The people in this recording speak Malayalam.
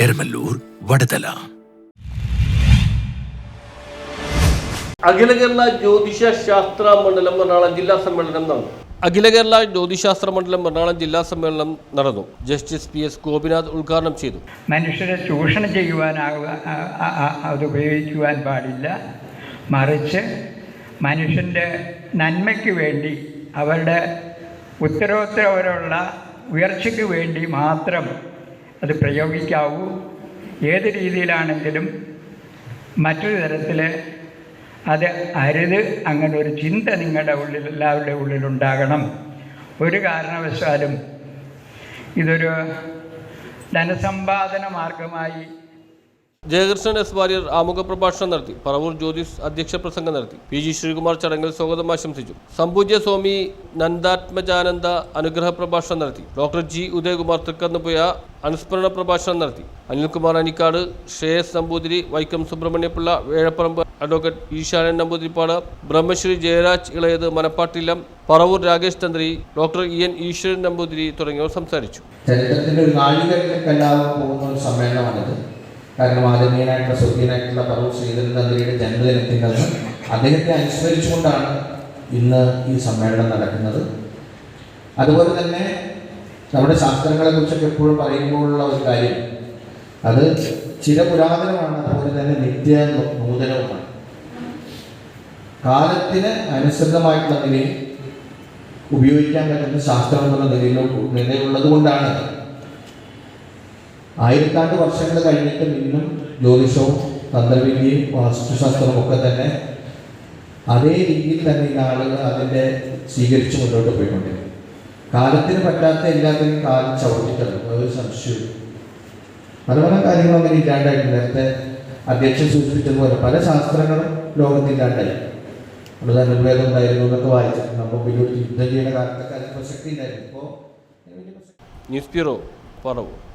എരമല്ലൂർ വടതല. അഖില കേരള ജ്യോതിഷ ശാസ്ത്ര മണ്ഡലം എറണാകുളം ജില്ലാ സമ്മേളനം നടന്നു. അഖില കേരള ജ്യോതിശാസ്ത്ര മണ്ഡലം എറണാകുളം ജില്ലാ സമ്മേളനം നടന്നു. ജസ്റ്റിസ് പി എസ് ഗോപിനാഥ് ഉദ്ഘാടനം ചെയ്തു. മനുഷ്യരെ ചൂഷണം ആ- അത് ഉപയോഗിക്കുവാൻ പാടില്ല. മറിച്ച് മനുഷ്യന്റെ നന്മയ്ക്ക് വേണ്ടി അവരുടെ ഉത്തരോത്തരവരുള്ള ഉയർച്ചയ്ക്ക് വേണ്ടി മാത്രം അത് പ്രയോഗിക്കാവൂ. ഏത് രീതിയിലാണെങ്കിലും മറ്റൊരു തരത്തിൽ അത് അരുത്. അങ്ങനെ ഒരു ചിന്ത നിങ്ങളുടെ ഉള്ളിൽ എല്ലാവരുടെ ഉള്ളിലുണ്ടാകണം ഒരു കാരണവശാലും ഇതൊരു ധനസമ്പാദന മാർഗമായി ജയകൃഷ്ണൻ എസ് വാര്യർ ആമുഖ പ്രഭാഷണം നടത്തി പറവൂർ ജ്യോതിസ് അധ്യക്ഷ പ്രസംഗം നടത്തി. പി ജി ശ്രീകുമാർ ചടങ്ങിൽ സ്വാഗതം ആശംസിച്ചു. സംപൂജ്യ സ്വാമി നന്ദാത്മജാനന്ദ അനുഗ്രഹ പ്രഭാഷണം നടത്തി. ഡോക്ടർ ജി ഉദയകുമാർ തൃക്കന്നുപുയ അനുസ്മരണ പ്രഭാഷണം നടത്തി. അനിൽകുമാർ അനിക്കാട് ശ്രേയസ് നമ്പൂതിരി വൈക്കം സുബ്രഹ്മണ്യപിള്ള വേഴപ്പറമ്പ് അഡ്വക്കേറ്റ് ഈശാനൻ നമ്പൂതിരിപ്പാട് ബ്രഹ്മശ്രീ ജയരാജ് ഇളയത് മനപ്പാട്ടില്ലം പറവൂർ രാകേഷ് തന്ത്രി ഡോക്ടർ ഇ എൻ ഈശ്വരൻ നമ്പൂതിരി തുടങ്ങിയവർ സംസാരിച്ചു. ചരിത്രത്തിന്റെ ഒരു പോകുന്ന ഒരു സമ്മേളനമാണിത്. കാരണം ആദരണീയനായിട്ടുള്ള സ്വർഗീയനായിട്ടുള്ള പറവൂർ ശ്രീധരൻ തന്ത്രിയുടെ ജന്മദിനത്തിന്റെ നിന്ന് അദ്ദേഹത്തെ അനുസ്മരിച്ചുകൊണ്ടാണ് ഇന്ന് ഈ സമ്മേളനം നടക്കുന്നത്. അതുപോലെ തന്നെ നമ്മുടെ ശാസ്ത്രങ്ങളെ കുറിച്ചൊക്കെ എപ്പോഴും പറയുമ്പോഴുള്ള ഒരു കാര്യം അത് ചിരപുരാതനമാണ് അതുപോലെ തന്നെ നിത്യ നൂതനവുമാണ്. കാലത്തിന് അനുസൃതമായിട്ടുള്ള നിലയിൽ ഉപയോഗിക്കാൻ പറ്റുന്ന ശാസ്ത്രം എന്നുള്ള നിലയിലോട്ട് നിലയുള്ളത് കൊണ്ടാണ് ആയിരത്താണ്ട് വർഷങ്ങൾ കഴിഞ്ഞിട്ടും ഇന്നും ജ്യോതിഷവും തന്ത്രവിദ്യയും വാസ്തുശാസ്ത്രവും ഒക്കെ തന്നെ അതേ രീതിയിൽ തന്നെ ഇന്ന് ആളുകൾ അതിന്റെ സ്വീകരിച്ച് മുന്നോട്ട് പോയിക്കൊണ്ടിരിക്കും കാലത്തിന് പറ്റാത്ത എല്ലാത്തിനും കാലം ചവിട്ടിത്തരും അതൊരു സംശയവും പല പല കാര്യങ്ങളും അങ്ങനെ ഇല്ലാണ്ടായിട്ട് നേരത്തെ അധ്യക്ഷൻ സൂചിപ്പിച്ചതുപോലെ പല ശാസ്ത്രങ്ങളും ലോകത്തില്ലാണ്ടായി നമ്മുടെ ധനുർവേദം ഉണ്ടായിരുന്നു എന്നൊക്കെ വായിച്ചിട്ടുണ്ട്. നമ്മൾ വലിയൊരു യുദ്ധം കാലത്തൊക്കെ അതിന് പ്രസക്തി ഉണ്ടായിരുന്നു ഇപ്പോൾ